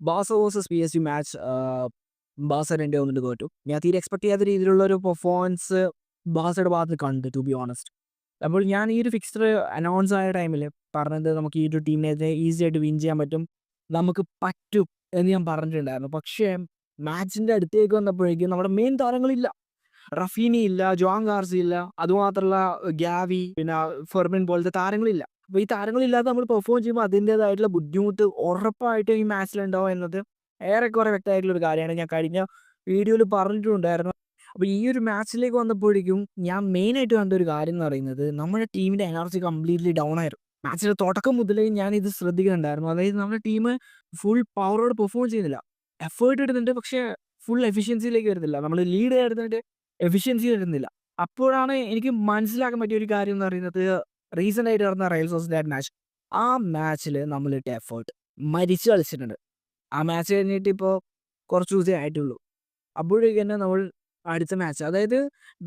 ബാസ versus P S U match ബാസ രണ്ടേ ഒന്നിട്ട് തോറ്റു. ഞാൻ തീരെ എക്സ്പെക്ട് ചെയ്യാത്ത രീതിയിലുള്ള ഒരു പെർഫോമൻസ് ബാസയുടെ ഭാഗത്ത് കണ്ടു ടു ബി ഓണസ്റ്റ് അപ്പോൾ ഞാൻ ഈ ഒരു ഫിക്സ്ചർ അനൗൺസ് ആയ ടൈമിൽ പറഞ്ഞത് നമുക്ക് ഈ ഒരു ടീമിനെതിരെ ഈസി ആയിട്ട് വിൻ ചെയ്യാൻ പറ്റും നമുക്ക് പറ്റും എന്ന് ഞാൻ പറഞ്ഞിട്ടുണ്ടായിരുന്നു. പക്ഷേ മാച്ചിന്റെ അടുത്തേക്ക് വന്നപ്പോഴേക്കും നമ്മുടെ മെയിൻ താരങ്ങളില്ല. റഫീനി ഇല്ല ജോങ് ഗാർസി ഇല്ല അതുമാത്രമല്ല ഗ്യാവി പിന്നെ ഫെർമിൻ പോലത്തെ താരങ്ങളില്ല. അപ്പോൾ ഈ താരങ്ങളില്ലാതെ നമ്മൾ പെർഫോം ചെയ്യുമ്പോൾ അതിന്റേതായിട്ടുള്ള ബുദ്ധിമുട്ട് ഉറപ്പായിട്ടും ഈ മാച്ചിൽ മാച്ചിലുണ്ടാവും എന്നത് ഏറെക്കുറെ വ്യക്തമായിട്ടുള്ള ഒരു കാര്യമാണ്. ഞാൻ കഴിഞ്ഞ വീഡിയോയിൽ പറഞ്ഞിട്ടുണ്ടായിരുന്നു. അപ്പോൾ ഈ ഒരു മാച്ചിലേക്ക് വന്നപ്പോഴേക്കും ഞാൻ മെയിൻ ആയിട്ട് കണ്ട ഒരു കാര്യം എന്ന് പറയുന്നത് നമ്മുടെ ടീമിന്റെ എനർജി കംപ്ലീറ്റ്ലി ഡൗൺ ആയിരുന്നു. മാച്ചിന്റെ തുടക്കം മുതലേ ഞാൻ ഇത് ശ്രദ്ധിക്കുന്നുണ്ടായിരുന്നു. അതായത് നമ്മുടെ ടീം ഫുൾ പവറോട് പെർഫോം ചെയ്യുന്നില്ല. എഫേർട്ട് ഇടുന്നുണ്ട് പക്ഷേ ഫുൾ എഫിഷ്യൻസിയിലേക്ക് വരുന്നില്ല. നമ്മൾ ലീഡ് എടുത്തിട്ട് എഫിഷ്യൻസി വരുന്നില്ല. അപ്പോഴാണ് എനിക്ക് മനസ്സിലാക്കാൻ പറ്റിയ ഒരു കാര്യം എന്ന് പറയുന്നത് റീസെന്റ് ആയിട്ട് നടന്ന റയൽ സോസിഡാഡ് മാച്ച് ആ മാച്ചിൽ നമ്മളിട്ട് എഫേർട്ട് മരിച്ചു കളിച്ചിട്ടുണ്ട്. ആ മാച്ച് കഴിഞ്ഞിട്ട് ഇപ്പോൾ കുറച്ച് ദിവസമേ ആയിട്ടുള്ളൂ. അപ്പോഴേക്ക് തന്നെ നമ്മൾ അടുത്ത മാച്ച് അതായത്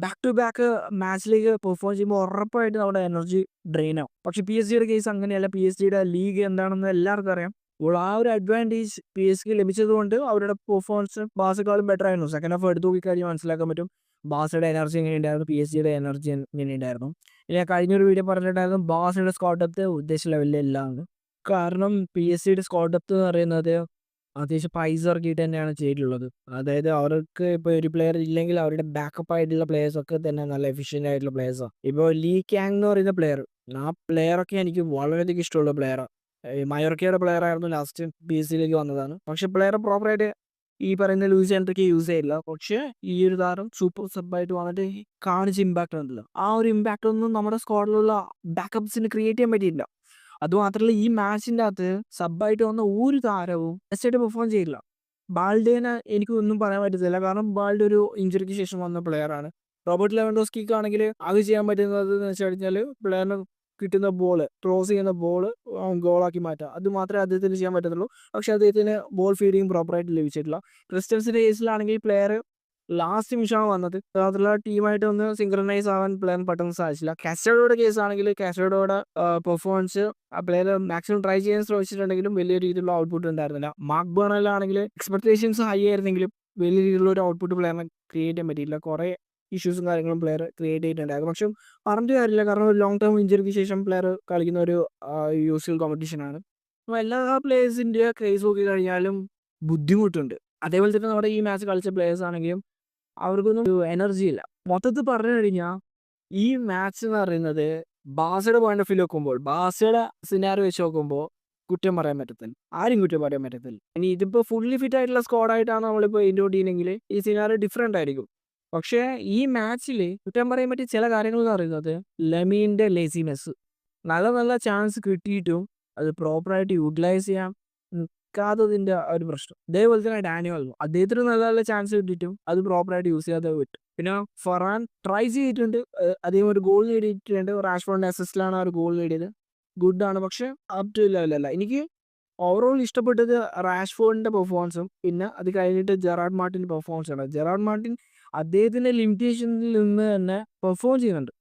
ബാക്ക് ടു ബാക്ക് മാച്ചിലേക്ക് പെർഫോം ചെയ്യുമ്പോൾ ഉറപ്പായിട്ട് നമ്മുടെ എനർജി ഡ്രെയിൻ ആവും. പക്ഷേ പി എസ് ജിയുടെ കേസ് അങ്ങനെയല്ല. പി എസ് ജിയുടെ ലീഗ് എന്താണെന്ന് എല്ലാവർക്കും അറിയാം. അപ്പോൾ ആ ഒരു അഡ്വാന്റേജ് പി എസ് ജിക്ക് ലഭിച്ചതുകൊണ്ട് അവരുടെ പെർഫോമൻസ് ബാസക്കാളും ബെറ്റർ ആയിരുന്നു. സെക്കൻഡ് ഹാഫ് എടുത്ത് നോക്കിക്കാര്യം മനസ്സിലാക്കാൻ പറ്റും ബാസയുടെ എനർജി എങ്ങനെയുണ്ടായിരുന്നു പി എസ് ജിയുടെ എനർജി എങ്ങനെയുണ്ടായിരുന്നു. ഞാൻ കഴിഞ്ഞൊരു വീഡിയോ പറഞ്ഞിട്ടുണ്ടായിരുന്നു ബാസയുടെ സ്കോട്ട് ഡെപ്ത് ഉദ്ദേശ ലെവലിലല്ല കാരണം പി എസ് സിയുടെ സ്കോട്ട് ഡെപ്ത് എന്ന് പറയുന്നത് അത്യാവശ്യം പൈസ ഇറക്കിയിട്ട് തന്നെയാണ് ചെയ്തിട്ടുള്ളത്. അതായത് അവർക്ക് ഇപ്പോൾ ഒരു പ്ലെയർ ഇല്ലെങ്കിൽ അവരുടെ ബാക്കപ്പ് ആയിട്ടുള്ള പ്ലേയേഴ്സ് ഒക്കെ തന്നെ നല്ല എഫിഷ്യന്റ് ആയിട്ടുള്ള പ്ലേയേഴ്സാണ് ഇപ്പോൾ ലീ ക്യാങ് എന്ന് പറയുന്ന പ്ലെയർ ആ പ്ലെയറൊക്കെ എനിക്ക് വളരെയധികം ഇഷ്ടമുള്ള പ്ലെയറാണ് മയോർക്കയുടെ പ്ലെയർ ആയിരുന്നു ലാസ്റ്റ് പി എസ് സിയിലേക്ക് വന്നതാണ്. പക്ഷെ പ്ലെയർ പ്രോപ്പറായിട്ട് ഈ പറയുന്ന ലൂസ് എൻട്രിക്ക് യൂസ് ചെയ്യില്ല പക്ഷേ ഈ ഒരു താരം സൂപ്പർ സബായിട്ട് വന്നിട്ട് കാണിച്ച ഇമ്പാക്റ്റ് ഉണ്ടല്ലോ ആ ഒരു ഇമ്പാക്റ്റ് ഒന്നും നമ്മുടെ സ്ക്വാഡിലുള്ള ബാക്കപ്സിന് ക്രിയേറ്റ് ചെയ്യാൻ പറ്റിയില്ല. അതുമാത്രമല്ല ഈ മാച്ചിന്റെ അകത്ത് സബായിട്ട് വന്ന ഒരു താരവും ബെസ്റ്റായിട്ട് പെർഫോം ചെയ്യില്ല ബാൾഡേനെ എനിക്ക് ഒന്നും പറയാൻ പറ്റത്തില്ല. കാരണം ബാൾഡ് ഒരു ഇഞ്ചുറിക്ക് ശേഷം വന്ന പ്ലെയർ ആണ്. റോബർട്ട് ലെവൻഡോസ്കിക്ക് ആണെങ്കിൽ അത് ചെയ്യാൻ പറ്റുന്നത് എന്ന് വെച്ച് കഴിഞ്ഞാൽ പ്ലെയറിന് കിട്ടുന്ന ബോൾ ക്രോസ് ചെയ്യുന്ന ബോൾ ഗോളാക്കി മാറ്റുക അത് മാത്രമേ അദ്ദേഹത്തിന് ചെയ്യാൻ പറ്റത്തുള്ളൂ. പക്ഷെ അദ്ദേഹത്തിന് ബോൾ ഫീഡിങ് പ്രോപ്പറായിട്ട് ലഭിച്ചിട്ടില്ല. ക്രിസ്റ്റൻസിന്റെ കേസിലാണെങ്കിൽ പ്ലെയർ ലാസ്റ്റ് നിമിഷമാണ് വന്നത്. അതുള്ള ടീമായിട്ട് ഒന്ന് സിങ്ക്രണൈസ് ആവാൻ പ്ലെയർ പെട്ടെന്ന് സാധിച്ചില്ല. കേസ് ആണെങ്കിൽ കാസ്റ്റഡോയുടെ പെർഫോമൻസ് ആ പ്ലെയർ മാക്സിമം ട്രൈ ചെയ്യാൻ ശ്രമിച്ചിട്ടുണ്ടെങ്കിലും വലിയ രീതിയിലുള്ള ഔട്ട്പുട്ട് ഉണ്ടായിരുന്നില്ല. മാർക്ക് ബേണലാണെങ്കിൽ എക്സ്പെക്ടേഷൻസ് ഹൈ ആയിരുന്നെങ്കിലും വലിയ രീതിയിലുള്ള ഒരു ഔട്ട്പുട്ട് പ്ലെയറിനെ ക്രിയേറ്റ് ചെയ്യാൻ പറ്റിയില്ല. കുറേ ഇഷ്യൂസും കാര്യങ്ങളും പ്ലെയർ ക്രിയേറ്റ് ചെയ്തിട്ടുണ്ടായിരുന്നു പക്ഷെ പറഞ്ഞിട്ട് കാര്യമില്ല. കാരണം ഒരു ലോങ് ടേം ഇഞ്ചറിക്ക് ശേഷം പ്ലെയർ കളിക്കുന്ന ഒരു യു സി എൽ കോമ്പറ്റീഷനാണ് അപ്പോൾ എല്ലാ പ്ലേയേഴ്സിന്റെ ക്രേസ് നോക്കി കഴിഞ്ഞാലും ബുദ്ധിമുട്ടുണ്ട്. അതേപോലെ തന്നെ നമ്മുടെ ഈ മാച്ച് കളിച്ച പ്ലേയേഴ്സ് ആണെങ്കിലും അവർക്കൊന്നും ഒരു എനർജി ഇല്ല. മൊത്തത്തിൽ പറഞ്ഞു കഴിഞ്ഞാൽ ഈ മാച്ച് എന്ന് പറയുന്നത് ബാസയുടെ പോയിന്റ് ഓഫ് വ്യൂ നോക്കുമ്പോൾ ബാസയുടെ സിനാറി വെച്ച് നോക്കുമ്പോൾ കുറ്റം പറയാൻ പറ്റത്തില്ല. ആരും കുറ്റം പറയാൻ പറ്റത്തില്ല. ഇനി ഇതിപ്പോൾ ഫുള്ളി ഫിറ്റ് ആയിട്ടുള്ള സ്കോഡായിട്ടാണ് നമ്മളിപ്പോൾ ഇൻഡോട്ട് ചെയ്യുന്നെങ്കിൽ ഈ സിനാറി ഡിഫറെന്റ് ആയിരിക്കും. പക്ഷേ ഈ മാച്ചിൽ കുറ്റം പറയാൻ പറ്റിയ ചില കാര്യങ്ങൾ എന്ന് പറയുന്നത് ലെമീന്റെ ലേസിനെസ് നല്ല നല്ല ചാൻസ് കിട്ടിയിട്ടും അത് പ്രോപ്പറായിട്ട് യൂട്ടിലൈസ് ചെയ്യാൻ നിൽക്കാത്തതിന്റെ ഒരു പ്രശ്നം. ഇതേപോലെ തന്നെ ഡാനിയൽ അദ്ദേഹത്തിന് നല്ല നല്ല ചാൻസ് കിട്ടിയിട്ടും അത് പ്രോപ്പറായിട്ട് യൂസ് ചെയ്യാതെ വിട്ടു പിന്നെ ഫറാൻ ട്രൈ ചെയ്തിട്ടുണ്ട്. അദ്ദേഹം ഒരു ഗോൾ നേടിയിട്ടുണ്ട്. റാഷ്ഫോണിന്റെ അസിസ്റ്റിലാണ് ആ ഒരു ഗോൾ നേടിയത്. ഗുഡ് ആണ്. പക്ഷേ അപ് ടു ലെവലല്ല എനിക്ക് ഓവറോൾ ഇഷ്ടപ്പെട്ടത് റാഷ്ഫോർഡിന്റെ പെർഫോമൻസും പിന്നെ അത് കഴിഞ്ഞിട്ട് ജെറാഡ് മാർട്ടിന്റെ പെർഫോമൻസാണ് ജെറാഡ് മാർട്ടിൻ അദ്ദേഹത്തിന്റെ ലിമിറ്റേഷനിൽ നിന്ന് തന്നെ പെർഫോം ചെയ്യുന്നുണ്ട്.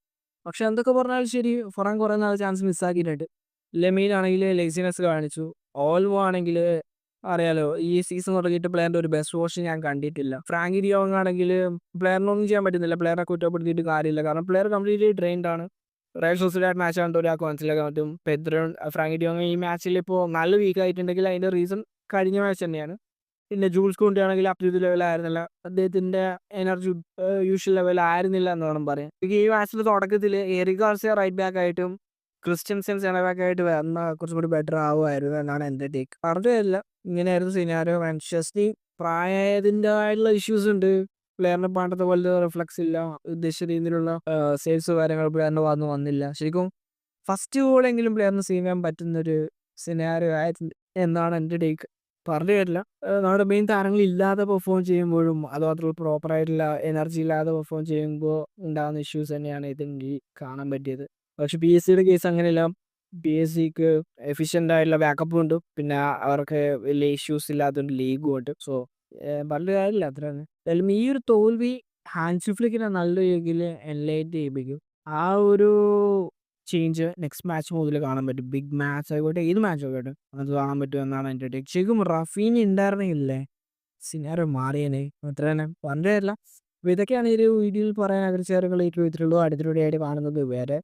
പക്ഷെ എന്തൊക്കെ പറഞ്ഞാലും ശരി ഫറാൻ കുറേ നാൾ ചാൻസ് മിസ്സാക്കിയിട്ടുണ്ട് ലെമിയിലാണെങ്കിൽ ലെസിനെസ് കാണിച്ചു. ഓൾവോ ആണെങ്കിൽ അറിയാലോ ഈ സീസൺ തുടങ്ങിയിട്ട് പ്ലെയറിന്റെ ഒരു ബെസ്റ്റ് വോഷൻ ഞാൻ കണ്ടിട്ടില്ല. ഫ്രാങ്കി ഡിയോങ് ആണെങ്കിൽ പ്ലെയറിനൊന്നും ചെയ്യാൻ പറ്റുന്നില്ല. പ്ലെയറെ കുറ്റപ്പെടുത്തിയിട്ട് കാര്യമില്ല. കാരണം പ്ലെയർ കംപ്ലീറ്റ്ലി ട്രെയിൻഡ് ആണ്. റയൽ സൊസൈറ്റി മാച്ച് കണ്ട് ഒരാൾക്ക് മനസ്സിലാക്കാൻ പറ്റും പെദ്രോ ഫ്രാങ്കി ഡിയോങ് ഈ മാച്ചിൽ ഇപ്പോൾ നല്ല വീക്ക് ആയിട്ടുണ്ടെങ്കിൽ അതിന്റെ റീസൺ കഴിഞ്ഞ മാച്ച് തന്നെയാണ്. പിന്നെ ജൂൾസ് കുണ്ടി ആണെങ്കിൽ ലെവൽ ലെവലായിരുന്നില്ല അദ്ദേഹത്തിന്റെ എനർജി യൂഷ്വൽ ലെവൽ ആയിരുന്നില്ല എന്ന് വേണം പറയാം ഈ മാച്ചിന്റെ തുടക്കത്തിൽ എറിക് ഗാർസിയ റൈറ്റ് ബാക്ക് ആയിട്ടും ക്രിസ്ത്യൻസൻ സെന്റർ ബാക്ക് ആയിട്ട് വന്ന കുറച്ചും കൂടി ബെറ്റർ ആവുമായിരുന്നു എന്നാണ് എന്റെ ടേക്ക് പറഞ്ഞില്ല ഇങ്ങനെയായിരുന്നു സിനാരോ മാൻചെസ്റ്റി പ്രായതിന്റെതായിട്ടുള്ള ഇഷ്യൂസ് ഉണ്ട്. പ്ലെയറിന് പണ്ടത്തെ പോലത്തെ റിഫ്ലക്സ് ഇല്ല. ഉദ്ദേശിച്ച രീതിയിലുള്ള സേവ്സ് കാര്യങ്ങൾ പ്ലെയറിന്റെ ഭാഗത്ത് വന്നില്ല. ശരിക്കും ഫസ്റ്റ് ഗോളെങ്കിലും പ്ലെയറിന് സീവ് ചെയ്യാൻ പറ്റുന്നൊരു സിനാരോ ആയിരുന്നു എന്നാണ് എന്റെ ടേക്ക് പറഞ്ഞു വരില്ല നമ്മുടെ മെയിൻ താരങ്ങൾ ഇല്ലാതെ പെർഫോം ചെയ്യുമ്പോഴും അതുമാത്രമല്ല പ്രോപ്പറായിട്ടുള്ള എനർജി ഇല്ലാതെ പെർഫോം ചെയ്യുമ്പോൾ ഉണ്ടാകുന്ന ഇഷ്യൂസ് തന്നെയാണ് ഇതിൽ കാണാൻ പറ്റിയത്. പക്ഷെ പി എസ് സിയുടെ കേസ് അങ്ങനെയല്ല. പി എസ് സിക്ക് എഫിഷ്യന്റ് ആയിട്ടുള്ള ബാക്കപ്പും ഉണ്ട്. പിന്നെ അവർക്ക് വലിയ ഇഷ്യൂസ് ഇല്ലാത്തതുകൊണ്ട് ലീഗും ഉണ്ട്. സോ പറഞ്ഞ കാര്യമില്ല അത്ര തന്നെ. എന്തായാലും ഈ ഒരു തോൽവി ഹാൻഡ് ഫ്ലിക്കിനെ നല്ല രീതിയിൽ എൻലൈറ്റ് ചെയ്യിപ്പിക്കും. ആ ഒരു ചേഞ്ച് നെക്സ്റ്റ് മാച്ച് മുതൽ കാണാൻ പറ്റും. ബിഗ് മാച്ച് ആയിക്കോട്ടെ ഏത് മാച്ച് ആയിക്കോട്ടെ അത് കാണാൻ പറ്റും എന്നാണ് എന്റെ ടേക്ക് ശരിക്കും റഫീന് ഉണ്ടായിരുന്നില്ലേ സിനാരോ മാറിയനെ. അത്ര തന്നെ. പറഞ്ഞില്ല അപ്പോൾ ഇതൊക്കെയാണ് ഈ ഒരു വീഡിയോയിൽ പറയാൻ ആഗ്രഹിച്ച കാര്യങ്ങൾ അടുത്തൊരു വീഡിയോ ആയിട്ട് കാണുന്നത് വേറെ